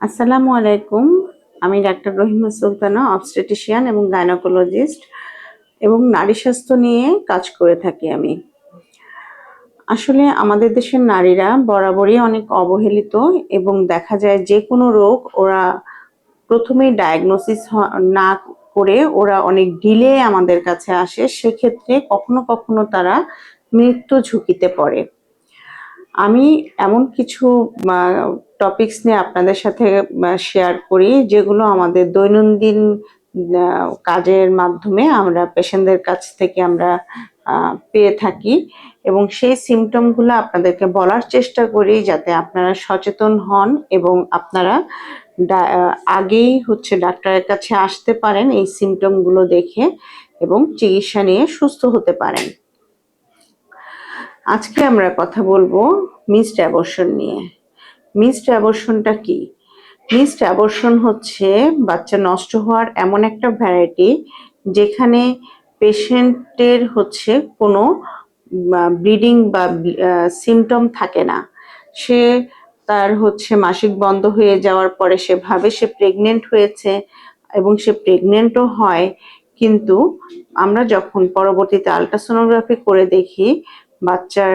আসসালামু আলাইকুম। আমি ডাক্তার রহিমা সুলতানা অবস্টেটিশিয়ান এবং গাইনোকোলজিস্ট এবং নারী স্বাস্থ্য নিয়ে কাজ করে থাকি আমি। আসলে আমাদের দেশের নারীরা বরাবরই অনেক অবহেলিত এবং দেখা যায় যে কোনো রোগ ওরা প্রথমেই ডায়াগনোসিস না করে ওরা অনেক ডিলে আমাদের কাছে আসে। সেক্ষেত্রে কখনো কখনো তারা মৃত্যু ঝুঁকিতে পড়ে। আমি এমন কিছু টপিকস নিয়ে আপনাদের সাথে শেয়ার করি, যেগুলো আমাদের দৈনন্দিন কাজের মাধ্যমে আমরা পেশেন্টদের কাছ থেকে আমরা পেয়ে থাকি এবং সেই সিমটমগুলো আপনাদেরকে বলার চেষ্টা করি যাতে আপনারা সচেতন হন এবং আপনারা আগেই হচ্ছে ডাক্তারের কাছে আসতে পারেন এই সিমটমগুলো দেখে এবং চিকিৎসা নিয়ে সুস্থ হতে পারেন। আজকে আমরা কথা বলব মিসড অ্যাবর্শন নিয়ে। মিসড অ্যাবর্শনটা কি? মিসড অ্যাবর্শন হচ্ছে বাচ্চা নষ্ট হওয়ার এমন একটা ভ্যারাইটি যেখানে পেশেন্টের হচ্ছে কোনো ব্লিডিং বা সিমটম থাকে না। সে তার হচ্ছে মাসিক বন্ধ হয়ে যাওয়ার পরে সে ভাবে সে প্রেগনেন্ট হয়েছে এবং সে প্রেগনেন্টও হয়। কিন্তু আমরা যখন পরবর্তীতে আলট্রাসোনোগ্রাফি করে দেখি, বাচ্চার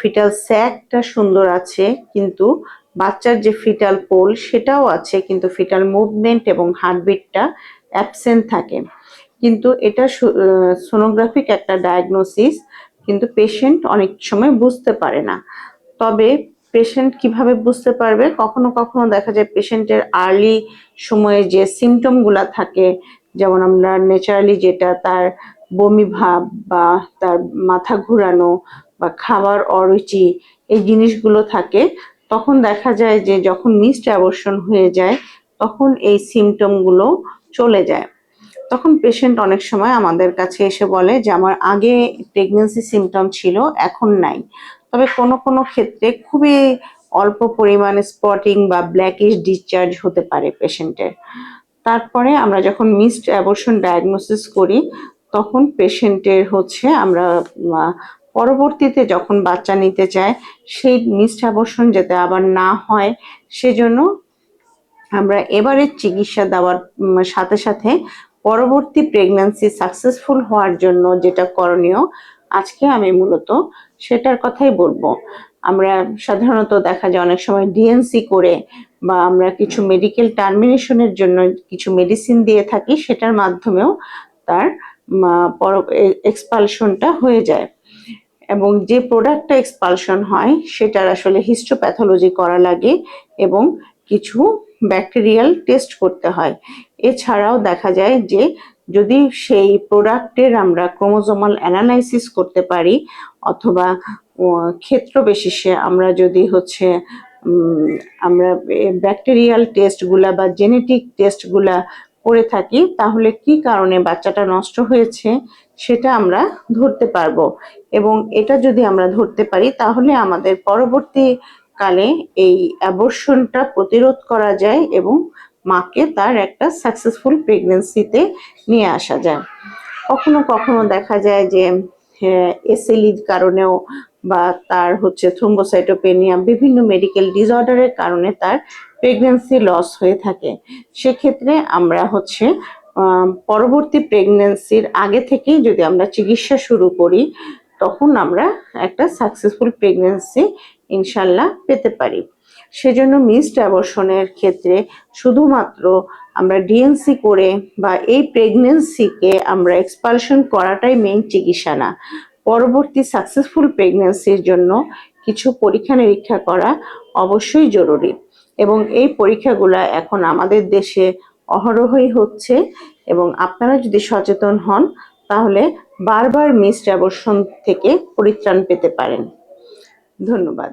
ফিটাল স্যাকটা সুন্দর আছে, কিন্তু বাচ্চার যে ফিটাল পোল সেটাও আছে, কিন্তু ফিটাল মুভমেন্ট এবং হার্টবিটটা অ্যাবসেন্ট থাকে। কিন্তু এটা সোনোগ্রাফিক একটা ডায়াগনোসিস কিন্তু পেশেন্ট অনেক সময় বুঝতে পারে না। তবে পেশেন্ট কীভাবে বুঝতে পারবে? কখনো কখনো দেখা যায় পেশেন্টের আর্লি সময়ে যে সিমটমগুলা থাকে, যেমন আমরা ন্যাচারালি যেটা তার বমি ভাব বা তার মাথা ঘোরানো বা খাবার অরুচি এই জিনিসগুলো থাকে, তখন দেখা যায় যে যখন মিসড অ্যাবর্শন হয়ে যায়, তখন এই সিমটমগুলো চলে যায়। তখন পেশেন্ট অনেক সময় আমাদের কাছে এসে বলে যে, আমার আগে প্রেগনেন্সি সিমটম ছিল, এখন নাই। তবে কোনো কোনো ক্ষেত্রে খুবই অল্প পরিমাণে স্পটিং বা ব্ল্যাকিশ ডিসচার্জ হতে পারে পেশেন্টের তারপরে আমরা যখন মিসড অ্যাবর্শন ডায়াগনোসিস করি, তখন পেশেন্টের হচ্ছে আমরা পরবর্তীতে যখন বাচ্চা নিতে চায়, সেই অ্যাবর্শন যাতে আবার না হয়, সেজন্য আমরা এবারের চিকিৎসা দেওয়ার সাথে সাথে পরবর্তী প্রেগন্যান্সি সাকসেসফুল হওয়ার জন্য যেটা করণীয়, আজকে আমি মূলত সেটার কথাই বলব। আমরা সাধারণত দেখা যায় অনেক সময় ডিএনসি করে বা আমরা কিছু মেডিকেল টার্মিনেশনের জন্য কিছু মেডিসিন দিয়ে থাকি, সেটার মাধ্যমেও তার এক্সপালশনটা হয়ে যায়। এবং যে প্রোডাক্টটা এক্সপালশন হয়, সেটার আসলে হিস্টোপ্যাথোলজি করা লাগে এবং কিছু ব্যাকটেরিয়াল টেস্ট করতে হয়। এছাড়াও দেখা যায় যে, যদি সেই প্রোডাক্টের আমরা ক্রোমোজোমাল অ্যানালাইসিস করতে পারি, অথবা ক্ষেত্র বিশেষে আমরা যদি হচ্ছে আমরা ব্যাকটেরিয়াল টেস্টগুলা বা জেনেটিক টেস্টগুলা করে থাকি, তাহলে কি কারণে বাচ্চাটা নষ্ট হয়েছে সেটা আমরা ধরতে পারব। এবং এটা যদি আমরা ধরতে পারি, তাহলে আমাদের পরবর্তী কালে এই অ্যাবর্শনটা প্রতিরোধ করা যায় এবং মাকে তার একটা সাকসেসফুল প্রেগনেন্সিতে নিয়ে আসা যায়। কখনো কখনো দেখা যায় যে এসএলির কারণেও বা তার হচ্ছে থ্রোম্বোসাইটোপেনিয়া বিভিন্ন মেডিকেল ডিসঅর্ডারের কারণে তার প্রেগনেন্সি লস হয়ে থাকে। সেক্ষেত্রে আমরা হচ্ছে পরবর্তী প্রেগনেন্সির আগে থেকেই যদি আমরা চিকিৎসা শুরু করি, তখন আমরা একটা সাকসেসফুল প্রেগনেন্সি ইনশাল্লাহ পেতে পারি। সেজন্য মিসড অ্যাবর্শনের ক্ষেত্রে শুধুমাত্র আমরা ডিএনসি করে বা এই প্রেগনেন্সিকে আমরা এক্সপালশন করাটাই মেইন চিকিৎসা না। পরবর্তী সাকসেসফুল প্রেগনেন্সির জন্য কিছু পরীক্ষা নিরীক্ষা করা অবশ্যই জরুরি। এবং এই পরীক্ষাগুলো এখন আমাদের দেশে অহরহই হচ্ছে এবং আপনারা যদি সচেতন হন, তাহলে বারবার মিসড থেকে পরিত্রাণ পেতে পারেন। ধন্যবাদ।